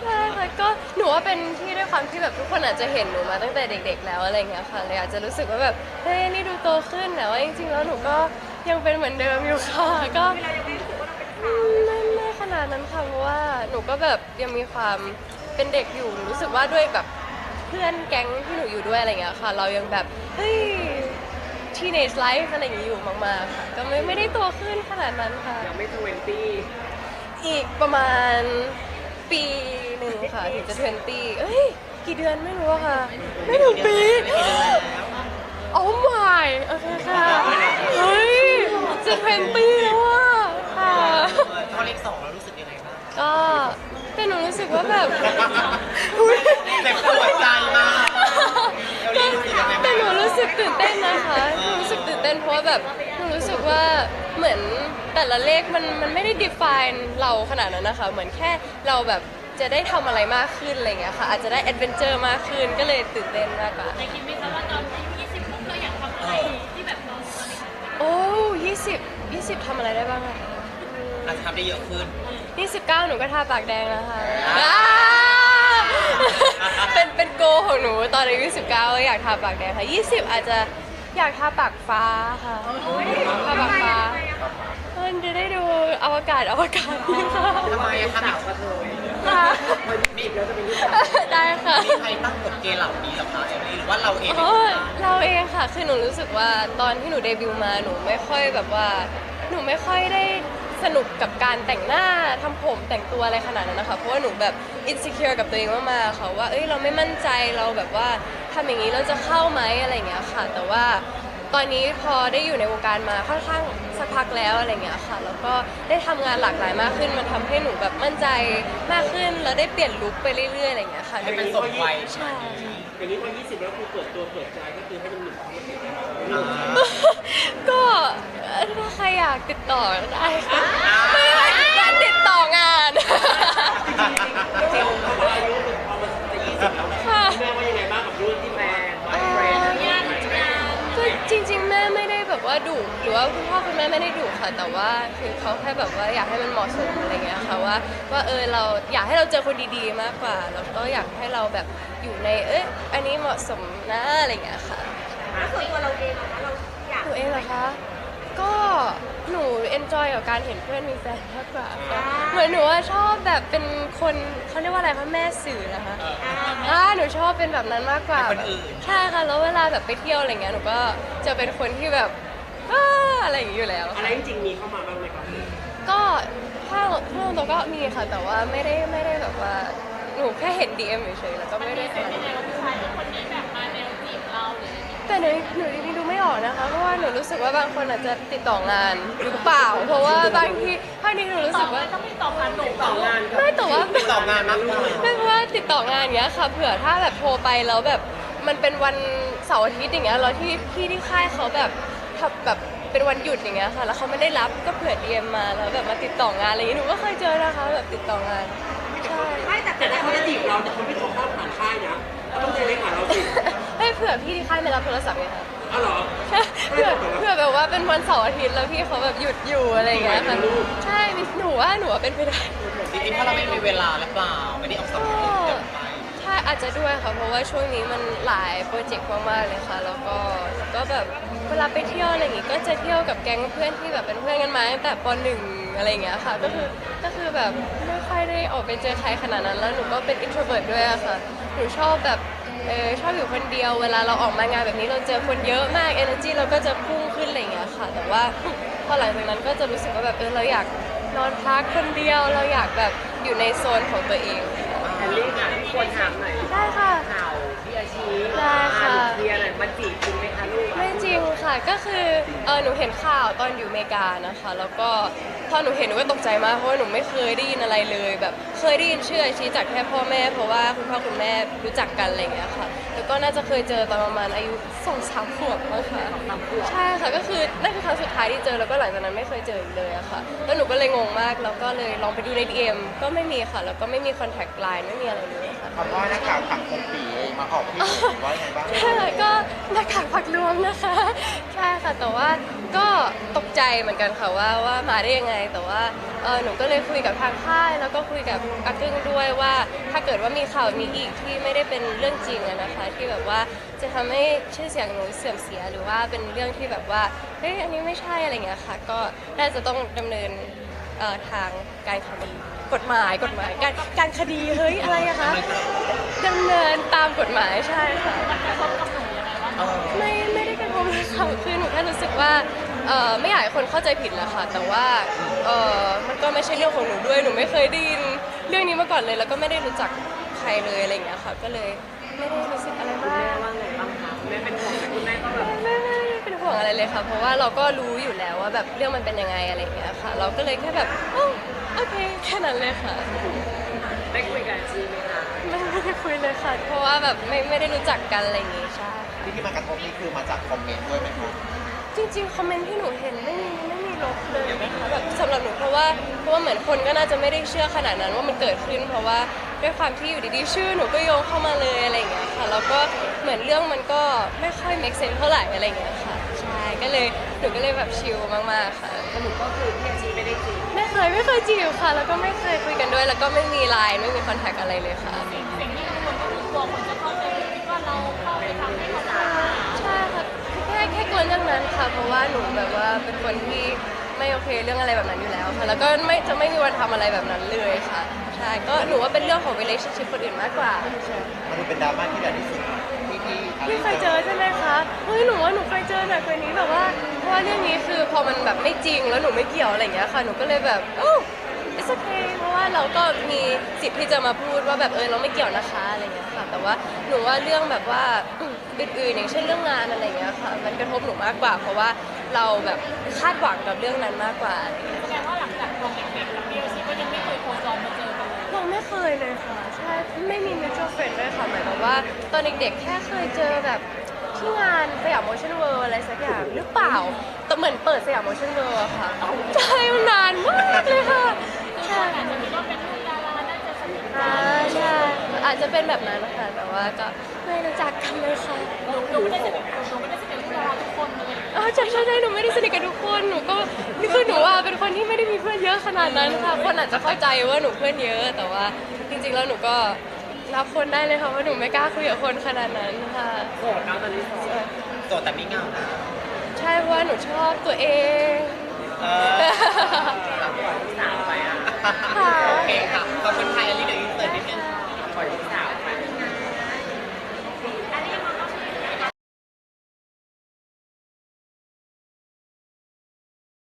ใช่ค่ะก็หนูว่าเป็นที่ด้วยความที่แบบทุกคนอาจจะเห็นหนูมาตั้งแต่เด็ก ๆ แล้วอะไรเงี้ยค่ะเลยอาจจะรู้สึกว่าแบบเฮ้ยนี่ดูโตขึ้นแต่ว่าจริง ๆ แล้วหนูก็ยังเป็นเหมือนเดิมอยู่ค่ะก็อืมไม่ไม่ขนาดนั้นค่ะเพราะว่าหนูก็แบบยังมีความเป็นเด็กอยู่หนูรู้สึกว่าด้วยแบบเพื่อนแก๊งที่หนูอยู่ด้วยอะไรเงี้ยค่ะ เรายังแบบเฮ้ย teenage life อะไรอย่างงี้อยู่มากๆค่ะก็ไม่ไม่ได้โตขึ้นขนาดนั้นค่ะ ยังไม่ทเวนตี้อีกประมาณ ปีหนึ่งค่ะถึงจะเทนตี้เอ้ยกี่เดือนไม่รู้อะค่ะ ไม่ถึงปี โอ้ my โอเคค่ะ เฮ้ยจะเทนตี้แล้วอะค่ะ พอเลขสองเรารู้สึกยังไงบ้างก็แต่หนูรู้สึกว่าแบบอุ๊ยเจ็บปวดใจมากเดี๋ยวนี้รู้สึกยังไงแต่บ้าง หนูรู้สึกตื่นเต้นนะคะหนูรู้สึกตื่นเต้นเพราะว่าแบบหนูรู้สึกว่าเหมือนแต่ละเลขมันมันไม่ได้ define เราขนาดนั้นนะคะ เหมือนแค่เราแบบจะได้ทำอะไรมากขึ้นอะไรเงี้ยค่ะ อาจจะได้ adventure มากขึ้นก็เลยตื่นเต้นมากกว่า แต่คิดไหมคะว่าตอนอายุ20ปุ๊บเราอยากทำอะไรที่แบบเราตอนเด็กโอ้ยี่สิบยี่สิบทำอะไรได้บ้างอะอาจจะทำได้เยอะขึ้นนี่สิบเก้าหนูก็ทาปากแดงแล้วค่ะอ่าอ่า เป็นเป็นโกของหนูตอนอายุสิบเก้าอยากทาปากแดงค่ะยี่สิบอาจจะอยากทาปากฟ้าค่ะทาปากฟ้ามันจะได้ดูอวกาศอวกาศดีค่ะทำไมอะคะสาวกระเทยค่ะพอบีบแล้วจะเป็นลูกสาวได้ค่ะมีใครตั้งกฎเกณฑ์เหล่านี้เหรอคะเอมิลี่หรือว่าเราเองโอ้ยเราเองค่ะคือหนูรู้สึกว่าตอนที่หนูเดบิวต์มาหนูไม่ค่อยแบบว่า หนูไม่ค่อยได้ สนุกกับการแต่งหน้าทำผมแต่งตัวอะไรขนาดนั้นนะคะ เพราะว่าหนูแบบอินสิเคียร์กับตัวเองมากๆค่ะว่าเอ้ยเราไม่มั่นใจเราแบบว่าทำอย่างนี้เราจะเข้าไหมอะไรอย่างเงี้ยค่ะ แต่ว่าตอนนี้พอได้อยู่ในวงการมาค่อนข้างสักพักแล้วอะไรเงี้ยค่ะ แล้วก็ได้ทำงานหลากหลายมากขึ้น มันทำให้หนูแบบมั่นใจมากขึ้นแล้วได้เปลี่ยนลุคไปเรื่อยๆอะไรเงี้ยค่ะ ให้เป็นสมวัยใช่อย่างนี้พอ20 แล้วคือเปิดตัวเปิดใจก็คือให้มันหนุ่มเข้ามาติดใจเราอ่าก็เอ่อ ถ้าใครอยากติดต่อได้ค่ะไม่ได้การติดต่องานเจลเขาบอกอายุพอมันจะ20แล้วค่ะแม่ว่ายังไงบ้างกับรุ่นที่แฟนบอยเฟรนด์อะไรอย่างเงี้ยก็จริง ๆ แม่ไม่ได้แบบว่าดุหรือว่าคุณพ่อคุณแม่ไม่ได้ดุค่ะ แต่ว่าคือเขาแค่แบบว่าอยากให้มันเหมาะสมอะไรเงี้ยค่ะว่าว่าเออเราอยากให้เราเจอคนดีๆมากกว่า แล้วก็อยากให้เราแบบอยู่ในเอ้ยอันนี้เหมาะสมนะอะไรเงี้ยค่ะส่วนตัวเราเองอะเราอยากหนูเองเหรอคะ ก็หนูเอนจอยกับการเห็นเพื่อนมีแฟนมากกว่าค่ะเหมือนหนูว่าชอบแบบเป็นคนเขาเรียกว่าอะไรคะแม่สื่อนะคะอ่าหนูชอบเป็นแบบนั้นมากกว่าเป็นคนอื่น ใช่ค่ะ แล้วเวลาแบบไปเที่ยวอะไรเงี้ยหนูก็จะเป็นคนที่แบบอ้าอะไรอย่างงี้อยู่แล้ว อะไรจริงๆมีเข้ามาบ้างไหมครับก็ถ้าถ้าตัวก็มีค่ะแต่ว่าไม่ได้ไม่ได้แบบว่าหนูแค่เห็น DM เฉยๆแล้วก็ไม่ได้อะไรยังไงว่าผู้ชายคนนี้แบบมาแนว แต่หนูหนูจริงๆดูไม่ออกนะคะ เพราะว่าหนูรู้สึกว่าบางคนอาจจะติดต่องานหรือเปล่า เพราะว่าบางทีบางทีหนูรู้สึกว่า ต้องมีต่อพันหนุ่มต่องานกับไม่แต่ว่าติดต่องานมากกว่าไม่เพราะว่าติดต่องานอย่างเงี้ยค่ะเผื่อถ้าแบบโทรไปแล้วแบบมันเป็นวันเสาร์อาทิตย์อย่างเงี้ยแล้วที่พี่ที่ค่ายเขาแบบทำแบบเป็นวันหยุดอย่างเงี้ยค่ะ แล้วเขาไม่ได้รับก็เผื่อดีเอ็มมาแล้วแบบมาติดต่องานอะไรอย่างเงี้ยหนูก็เคยเจอนะคะแบบติดต่องานใช่ ไม่แต่แต่ถ้าเขาจะจีบเราแต่เขาไม่โทรเข้าผ่านค่ายนะเขาต้องเจอเล็กหาเราสิให้เผื่อพี่ที่ค่ายไม่รับโทรศัพท์ไงคะอ๋อเหรอ เผื่อเผื่อแบบว่าเป็นวันเสาร์อาทิตย์แล้วพี่เขาแบบหยุดอยู่อะไรอย่างเงี้ยค่ะใช่หนูว่าหนูว่าเป็นไปได้จริงๆเพราะเราไม่มีเวลาหรือเปล่าไม่ได้ออกสัมผัสเต็มไปใช่อาจจะด้วยค่ะเพราะว่าช่วงนี้มันหลายโปรเจกต์มากๆเลยค่ะ แล้วก็แล้วก็แบบเวลาไปเที่ยวอะไรอย่างงี้ก็จะเที่ยวกับแก๊งเพื่อนที่แบบเป็นเพื่อนกันมาตั้งแต่ปหนึ่งอะไรอย่างเงี้ยค่ะก็คือก็คือแบบไม่ค่อยได้ออกไปเจอใครขนาดนั้น แล้วหนูก็เป็น introvert ด้วยอะค่ะหนูชอบแบบ เออชอบอยู่คนเดียวเวลาเราออกมางานแบบนี้เราเจอคนเยอะมาก energy เราก็จะพุ่งขึ้นอะไรอย่างเงี้ยค่ะ แต่ว่าพอหลังจากนั้นก็จะรู้สึกว่าแบบเออเราอยากนอนพักคนเดียวเราอยากแบบอยู่ในโซนของตัวเองค่ะแฮนรี่ค่ะที่ควรถามหน่อยได้ค่ะ ข่าวพี่อาชีได้ค่ะ อ่าเคลียร์หน่อยมันจีบจริงไหมคะลูกไม่จริงค่ะก็คือเออหนูเห็นข่าวตอนอยู่อเมริกานะคะ แล้วก็ พอหนูเห็นหนูก็ตกใจมากเพราะว่าหนูไม่เคยได้ยินอะไรเลยแบบเคยได้ยินชื่ออาชีจากแค่พ่อแม่ เพราะว่าคุณพ่อคุณแม่รู้จักกันอะไรอย่างเงี้ยค่ะแล้วก็น่าจะเคยเจอตอนประมาณอายุสองสามขวบมั้งค่ะใช่ค่ะก็คือนั่นคือครั้งสุดท้ายที่เจอแล้วก็หลังจากนั้นไม่เคยเจออีกเลยอะค่ะแล้วหนูก็เลยงงมากแล้วก็เลยลองไปดูใน DM ก็ไม่มีค่ะแล้วก็ไม่มีคอนแทคไลน์ไม่มีอะไรเลย คำว่าหน้ากากผักคมปีมาออกที่ผมว่าไงบ้างก็หน้ากากผักรวมนะคะใช่ค่ะแต่ว่าก็ตกใจเหมือนกันค่ะว่าว่ามาได้ยังไง แต่ว่าเออหนูก็เลยคุยกับทางค่ายแล้วก็คุยกับอากึ้งด้วยว่า ถ้าเกิดว่ามีข่าวนี้อีกที่ไม่ได้เป็นเรื่องจริงอะนะคะ ที่แบบว่าจะทำให้ชื่อเสียงหนูเสื่อมเสียหรือว่าเป็นเรื่องที่แบบว่าเฮ้ยอันนี้ไม่ใช่อะไรเงี้ยค่ะ ก็น่าจะต้องดำเนิน เอ่อทางการคดีกฎหมายกฎหมายการการคดีเฮ้ยอะไรอะคะดำเนินตามกฎหมายใช่ค่ะเออไม่ไม่ได้กระทบเลยค่ะคือหนูแค่รู้สึกว่าเอ่อไม่อยากให้คนเข้าใจผิดแหละค่ะ แต่ว่าเอ่อมันก็ไม่ใช่เรื่องของหนูด้วยหนูไม่เคยได้ยินเรื่องนี้มาก่อนเลย แล้วก็ไม่ได้รู้จักใครเลยอะไรอย่างเงี้ยค่ะ ก็เลยไม่ได้รู้สึกอะไรมาก วงอะไรเลยค่ะ เพราะว่าเราก็รู้อยู่แล้วว่าแบบเรื่องมันเป็นยังไงอะไรอย่างเงี้ยค่ะ เราก็เลยแค่แบบอ้าวโอเคแค่นั้นเลยค่ะ ได้คุยกับจีไหมคะไม่ไม่ได้คุยเลยค่ะ เพราะว่าแบบไม่ไม่ได้รู้จักกันอะไรอย่างงี้ใช่ ที่ที่มากระทบนี่คือมาจากคอมเมนต์ด้วยไหมคะจริงๆ คอมเมนต์ที่หนูเห็นไม่มีไม่มีลบเลยนะคะแบบสำหรับหนูเพราะว่าเพราะว่าเหมือนคนก็น่าจะไม่ได้เชื่อขนาดนั้นว่ามันเกิดขึ้น เพราะว่าด้วยความที่อยู่ดีๆ ชื่อหนูก็โยงเข้ามาเลยอะไรอย่างเงี้ยค่ะแล้วก็เหมือนเรื่องมันก็ไม่ค่อย make sense เท่าไหร่อะไรอย่างเงี้ยค่ะใช่ ก็เลยหนูก็เลยแบบชิลมากๆค่ะ สรุปก็คือพี่จีไม่ได้จีบไม่เคยไม่เคยจีบค่ะ แล้วก็ไม่เคยคุยกันด้วย แล้วก็ไม่มีไลน์ไม่มีคอนแทคอะไรเลยค่ะ สิ่งที่กังวลก็คือกลัวคนจะเข้าใจผิดว่าเราเข้าไปทำให้เขาตายใช่ค่ะคือแค่แค่กลัวเรื่องนั้นค่ะ เพราะว่าหนูแบบว่าเป็นคนที่ไม่โอเคเรื่องอะไรแบบนั้นอยู่แล้วค่ะ แล้วก็ไม่จะไม่มีวันทำอะไรแบบนั้นเลยค่ะ ใช่ ก็หนูว่าเป็นเรื่องของ relationship คนอื่นมากกว่าใช่มันดูเป็นดราม่าที่ใหญ่ที่สุดที่ที่อะ ไรพี่เคยเจอใช่ไหมคะเฮ้ยหนูว่าหนูเคยเจอหนักกว่านี้แบบว่าเพราะว่าเรื่องนี้คือพอมันแบบไม่จริงแล้วหนูไม่เกี่ยวอะไรอย่างเงี้ยค่ะหนูก็เลยแบบโอ้ it's okay เพราะว่าเราก็มีสิทธิ์ที่จะมาพูดว่าแบบเออเราไม่เกี่ยวนะคะอะไรอย่างเงี้ยค่ะ แต่ว่าหนูว่าเรื่องแบบว่าอื่นๆอย่างเช่นเรื่องงานอะไรอย่างเงี้ยค่ะ มันกระทบหนูมากกว่า เพราะว่าเราแบบคาดหวังกับเรื่องนั้นมากกว่าอะไรอย่างเงี้ยแสดงว่าหลังจากตอนเด็กๆกับพี่โอชิก็ยังไม่เคยโคจรมาเจอกัน เลยเราไม่เคยเลยค่ะ ใช่ ไม่มี mutual friend ด้วยค่ะ หมายความว่าตอนเด็กๆ แค่เคยเจอแบบที่งานสยามโมชั่นเวิร์อะไรสักอย่างหรือเปล่า แต่เหมือนเปิดสยามโมชั่นเวิร์อะค่ะใช่มันนานมากเลยค่ะคือใช่คนอาจจะคิดว่าเป็นลูกดาราน่าจะสนิทกัอ่านใช่อาจจะเป็นแบบนั้นนะคะแต่ว่าก็ไม่รู้จักกันเลยค่ะหนูหนูไม่ได้สนิทหนูไม่ได้สนิทกับลูกดาราทุกคนเลยอ๋อใช่ใช่ใช่หนูไม่ได้สนิทกับทุกคน หนูก็นี่คือหนูว่าเป็นคนที่ไม่ ได้มีเพื่อนเยอะขนาดนั้นค่ะคนอาจจะเข้าใจว่าหนูเพื่อนเยอะ แต่ว่าจริงๆแล้วหนูก็รับคนได้เลยค่ะว่าหนูไม่กล้าคุยกับคนขนาดนั้นค่ะโสดนะตอนนี้โสดโสดแต่ไม่เหงานะ ใช่เพราะว่าหนูชอบตัวเอง เออ